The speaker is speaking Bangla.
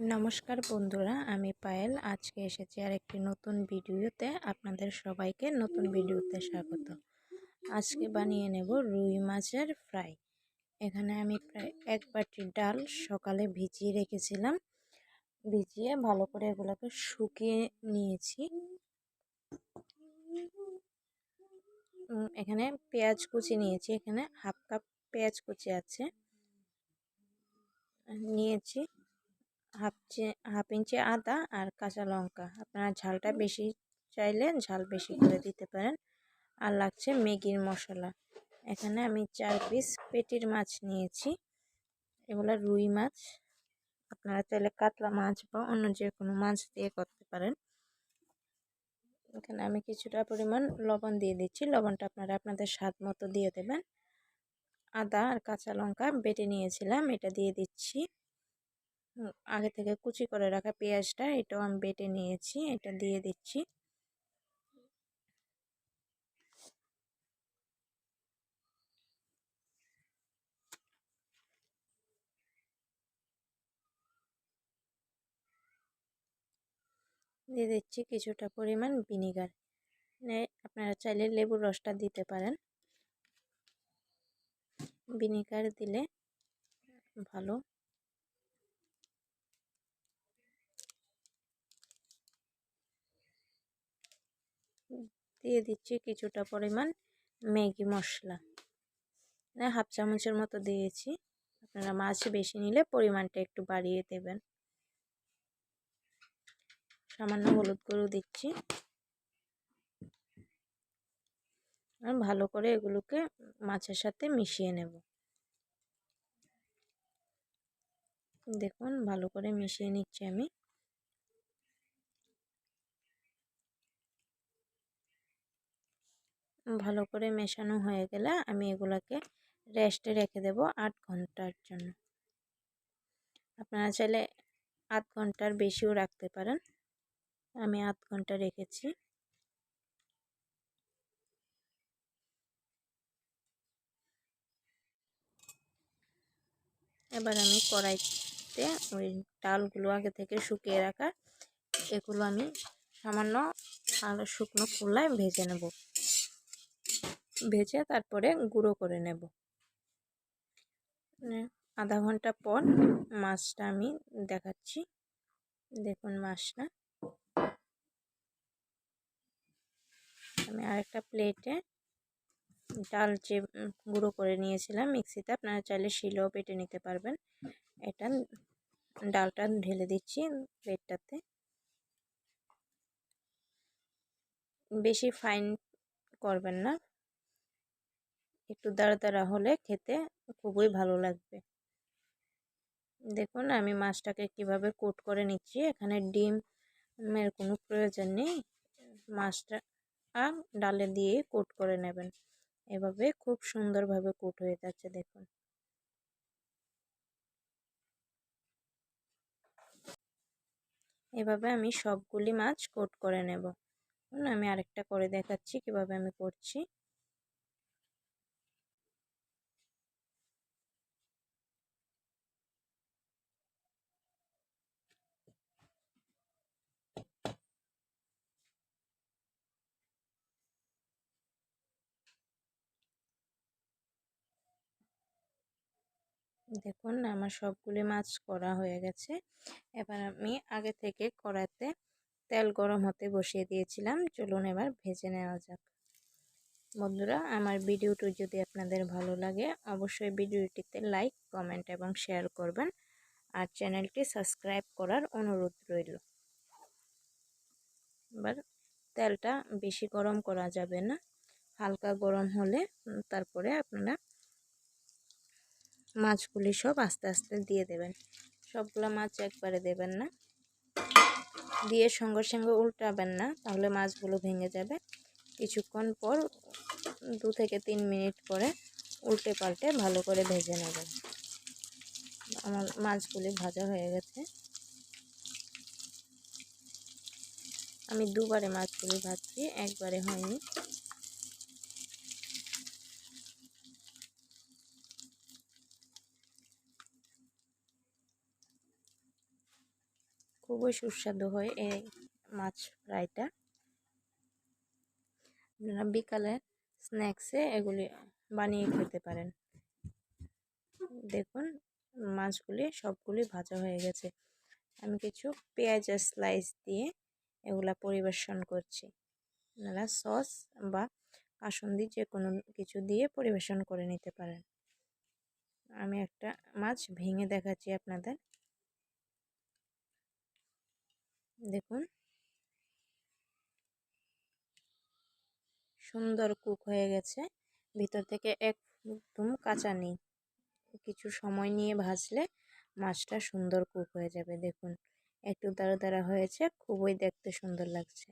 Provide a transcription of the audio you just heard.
নমস্কার বন্ধুরা, আমি পায়েল। আজকে এসেছি আর একটি নতুন ভিডিওতে। আপনাদের সবাইকে নতুন ভিডিওতে স্বাগত। আজকে বানিয়ে নেব রুই মাছের ফ্রাই। এখানে আমি প্রায় এক বাটি ডাল সকালে ভিজিয়ে রেখেছিলাম। ভিজিয়ে ভালো করে এগুলোকে শুকিয়ে নিয়েছি। এখানে পেঁয়াজ কুচি নিয়েছি। এখানে হাফ কাপ পেঁয়াজ কুচি আছে। নিয়েছি। হাফ চে, হাফ ইঞ্চি আদা আর কাঁচা লঙ্কা। আপনারা ঝালটা বেশি চাইলে ঝাল বেশি করে দিতে পারেন। আর লাগছে ম্যাগির মশলা। এখানে আমি চার পিস পেটির মাছ নিয়েছি। এগুলো রুই মাছ। আপনারা চাইলে কাতলা মাছ বা অন্য যে কোনো মাছ দিয়ে করতে পারেন। এখানে আমি কিছুটা পরিমাণ লবণ দিয়ে দিচ্ছি। লবণটা আপনারা আপনাদের স্বাদ মতো দিয়ে দেবেন। আদা আর কাঁচা লঙ্কা বেটে নিয়েছিলাম। এটা দিয়ে দিচ্ছি। আগে থেকে কুচি করে রাখা পেঁয়াজটা এটাও আমি বেটে নিয়েছি, এটা দিয়ে দিচ্ছি। দিয়ে দিচ্ছি কিছুটা পরিমাণ ভিনিগার। আপনারা চাইলে লেবুর রসটা দিতে পারেন। ভিনিগার দিলে ভালো। দিয়ে দিচ্ছি কিছুটা পরিমাণ ম্যাগি মশলা। হাফ চামচের মতো দিয়েছি। আপনারা মাছ বেশি নিলে পরিমাণটা একটু বাড়িয়ে দেবেন। সামান্য হলুদ গুঁড়ো দিচ্ছি। ভালো করে এগুলোকে মাছের সাথে মিশিয়ে নেব। দেখুন, ভালো করে মিশিয়ে নিচ্ছি আমি। ভালো করে মেশানো হয়ে গেলে আমি এগুলোকে রেস্টে রেখে দেব আট ঘণ্টার জন্য। আপনারা চাইলে আধ ঘণ্টার বেশিও রাখতে পারেন। আমি আধ ঘণ্টা রেখেছি। এবার আমি কড়াইতে ওই ডালগুলো আগে থেকে শুকিয়ে রাখা, এগুলো আমি সামান্য শুকনো খোলায় ভেজে নেব। ভেজে তারপরে গুঁড়ো করে নেব। মানে আধা ঘণ্টা পর মাছটা আমি দেখাচ্ছি। দেখুন মাছটা। আমি আরেকটা প্লেটে ডাল যে গুঁড়ো করে নিয়েছিলাম মিক্সিতে, আপনারা চাইলে শিলেও পেটে নিতে পারবেন। এটা ডালটা ঢেলে দিচ্ছি প্লেটটাতে। বেশি ফাইন করবেন না। একটু দাঁড়া দাঁড়া হলে খেতে খুবই ভালো লাগবে। দেখুন, আমি মাছটাকে কীভাবে কোট করে নিচ্ছি। এখানে ডিমের কোনো প্রয়োজন নেই। মাছটা ডালে দিয়ে কোট করে নেবেন। এভাবে খুব সুন্দরভাবে কোট হয়ে যাচ্ছে, দেখুন। এভাবে আমি সবগুলি মাছ কোট করে নেব। আমি আরেকটা করে দেখাচ্ছি কীভাবে আমি করছি। দেখুন আমার সবগুলি মাছ করা হয়ে গেছে। এবার আমি আগে থেকে কড়াতে তেল গরম হতে বসিয়ে দিয়েছিলাম। চলুন এবার ভেজে নেওয়া যাক। বন্ধুরা, আমার ভিডিওটি যদি আপনাদের ভালো লাগে, অবশ্যই ভিডিওটিতে লাইক, কমেন্ট এবং শেয়ার করবেন। আর চ্যানেলটি সাবস্ক্রাইব করার অনুরোধ রইল। এবার তেলটা বেশি গরম করা যাবে না। হালকা গরম হলে তারপরে আপনারা মাছগুলি সব আস্তে আস্তে দিয়ে দেবেন। সবগুলো মাছ একবারে দেবেন না। দিয়ে সঙ্গে সঙ্গে উল্টাবেন না, তাহলে মাছগুলো ভেঙে যাবে। কিছুক্ষণ পর দু থেকে তিন মিনিট পরে উল্টে পাল্টে ভালো করে ভেজে নেবেন। আমার মাছগুলি ভাজা হয়ে গেছে। আমি দুবারে মাছগুলি ভাজছি, একবারে হয়নি। খুবই সুস্বাদু হয় এই মাছ ফ্রাইটা। আপনারা বিকালে স্ন্যাক্সে এগুলি বানিয়ে খেতে পারেন। দেখুন, মাছগুলি সবগুলি ভাজা হয়ে গেছে। আমি কিছু পেঁয়াজের স্লাইস দিয়ে এগুলা পরিবেশন করছি। আপনারা সস বা কাসুন্দি যে কোনো কিছু দিয়ে পরিবেশন করে নিতে পারেন। আমি একটা মাছ ভেঙে দেখাচ্ছি আপনাদের। দেখুন। সুন্দর কুক হয়ে গেছে। ভিতর থেকে একদম কাঁচা নেই। কিছু সময় নিয়ে ভাজলে মাছটা সুন্দর কুক হয়ে যাবে। দেখুন, একটু দাঁড়া দাঁড়া হয়েছে। খুবই দেখতে সুন্দর লাগছে।